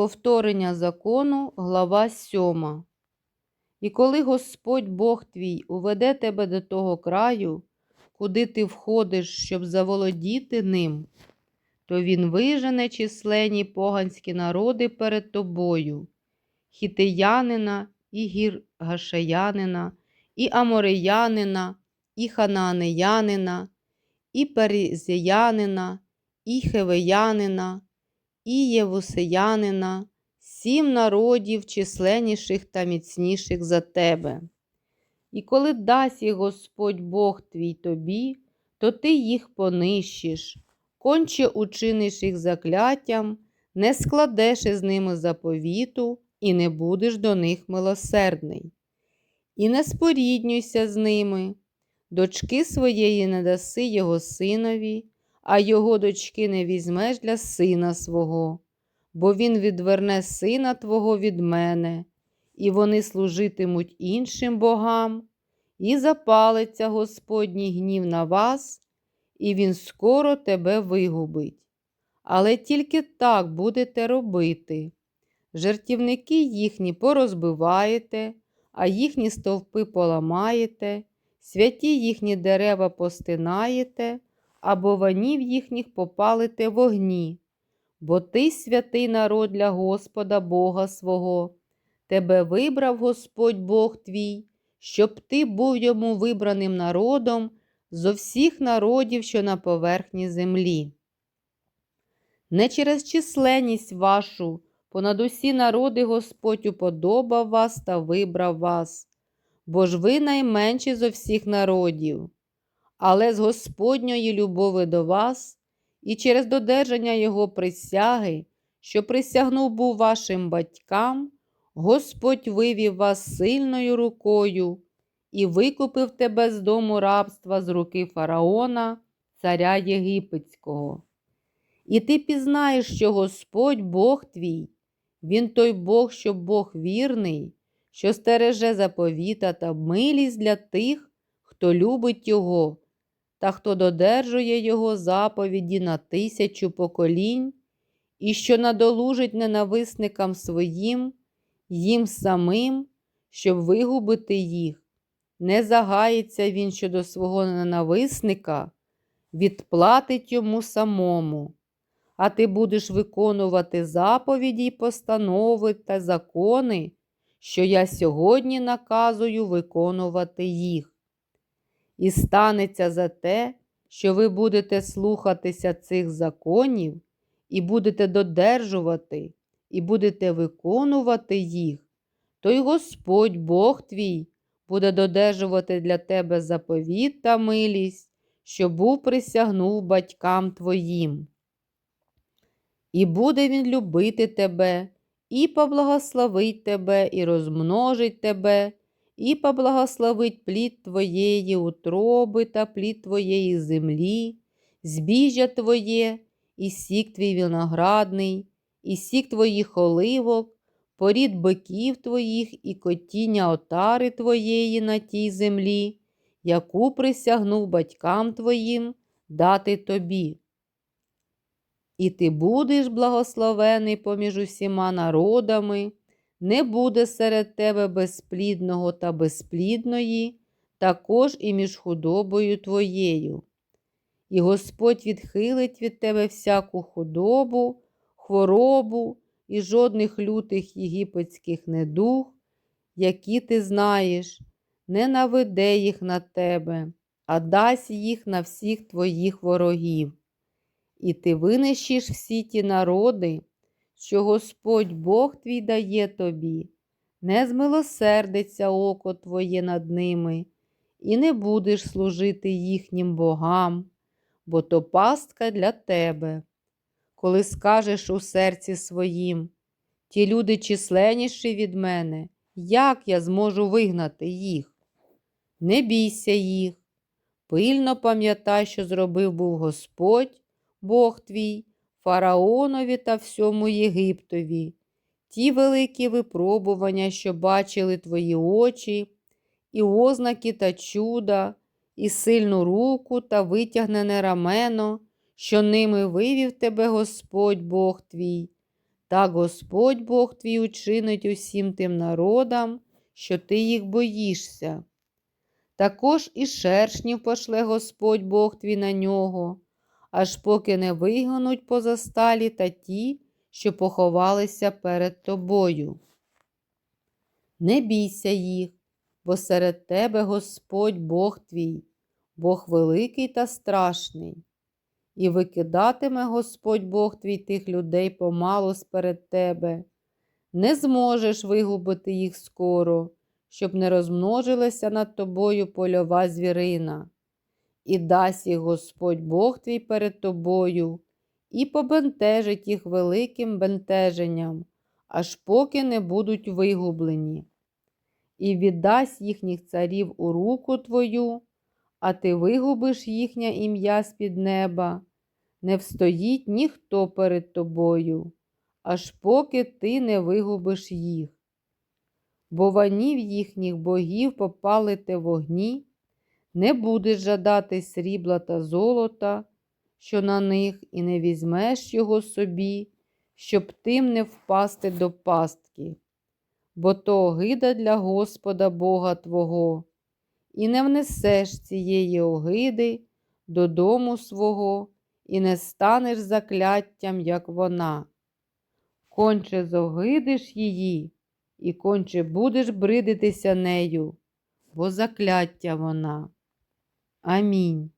Повторення закону, глава 7. І коли Господь Бог твій уведе тебе до того краю, куди ти входиш, щоб заволодіти ним, то він вижене численні поганські народи перед тобою, хітиянина, і гіргашаянина, і амореянина, і ханаанеянина, і перезіянина, і хевеянина, і євусеянина, сім народів численніших та міцніших за тебе. І коли дасть їх Господь Бог твій тобі, то ти їх понищиш, конче учиниш їх закляттям, не складеш із ними заповіту і не будеш до них милосердний. І не споріднюйся з ними, дочки своєї не даси його синові, а його дочки не візьмеш для сина свого, бо він відверне сина твого від мене, і вони служитимуть іншим богам, і запалиться Господній гнів на вас, і він скоро тебе вигубить. Але тільки так будете робити. Жертівники їхні порозбиваєте, а їхні стовпи поламаєте, святі їхні дерева постинаєте, або ванів їхніх попалите вогні, бо ти святий народ для Господа Бога свого. Тебе вибрав Господь Бог твій, щоб ти був йому вибраним народом зо всіх народів, що на поверхні землі. Не через численність вашу, понад усі народи Господь уподобав вас та вибрав вас, бо ж ви найменші зо всіх народів але з Господньої любови до вас і через додержання Його присяги, що присягнув був вашим батькам, Господь вивів вас сильною рукою і викупив тебе з дому рабства з руки Фараона, царя Єгипетського. І ти пізнаєш, що Господь Бог твій, Він той Бог, що Бог вірний, що стереже заповіта та милість для тих, хто любить Його та хто додержує його заповіді на тисячу поколінь, і що надолужить ненависникам своїм, їм самим, щоб вигубити їх, не загається він щодо свого ненависника, відплатить йому самому, а ти будеш виконувати заповіді й постанови та закони, що я сьогодні наказую виконувати їх. І станеться за те, що ви будете слухатися цих законів, і будете додержувати, і будете виконувати їх, то й Господь Бог твій буде додержувати для тебе заповіт та милість, що був присягнув батькам твоїм. І буде він любити тебе, і поблагословить тебе, і розмножить тебе і поблагословить плід твоєї утроби та плід твоєї землі, збіжжя твоє, і сік твій виноградний, і сік твоїх оливок, порід биків твоїх і котіння отари твоєї на тій землі, яку присягнув батькам твоїм дати тобі. І ти будеш благословений поміж усіма народами не буде серед тебе безплідного та безплідної, також і між худобою твоєю. І Господь відхилить від тебе всяку худобу, хворобу і жодних лютих єгипетських недуг, які ти знаєш, не наведе їх на тебе, а дасть їх на всіх твоїх ворогів. І ти винищиш всі ті народи, що Господь Бог твій дає тобі, не змилосердиться око твоє над ними, і не будеш служити їхнім богам, бо то пастка для тебе. Коли скажеш у серці своїм, ті люди численніші від мене, як я зможу вигнати їх? Не бійся їх, пильно пам'ятай, що зробив був Господь, Бог твій, фараонові та всьому Єгиптові, ті великі випробування, що бачили твої очі, і ознаки та чуда, і сильну руку та витягнене рамено, що ними вивів тебе Господь Бог твій, Так Господь Бог твій учинить усім тим народам, що ти їх боїшся. Також і шершнів пошле Господь Бог твій на нього, аж поки не вигонуть позасталі та ті, що поховалися перед тобою. Не бійся їх, бо серед тебе Господь Бог твій, Бог великий та страшний. І викидатиме Господь Бог твій тих людей помалу сперед тебе. Не зможеш вигубити їх скоро, щоб не розмножилася над тобою польова звірина. І дасть їх Господь Бог твій перед тобою, і побентежить їх великим бентеженням, аж поки не будуть вигублені. І віддасть їхніх царів у руку твою, а ти вигубиш їхнє ім'я з-під неба, не встоїть ніхто перед тобою, аж поки ти не вигубиш їх. Бо ванів їхніх богів попалите вогні, не будеш жадати срібла та золота, що на них, і не візьмеш його собі, щоб тим не впасти до пастки. Бо то огида для Господа Бога Твого, і не внесеш цієї огиди додому свого, і не станеш закляттям, як вона. Конче зогидиш її, і конче будеш бридитися нею, бо закляття вона. Амінь.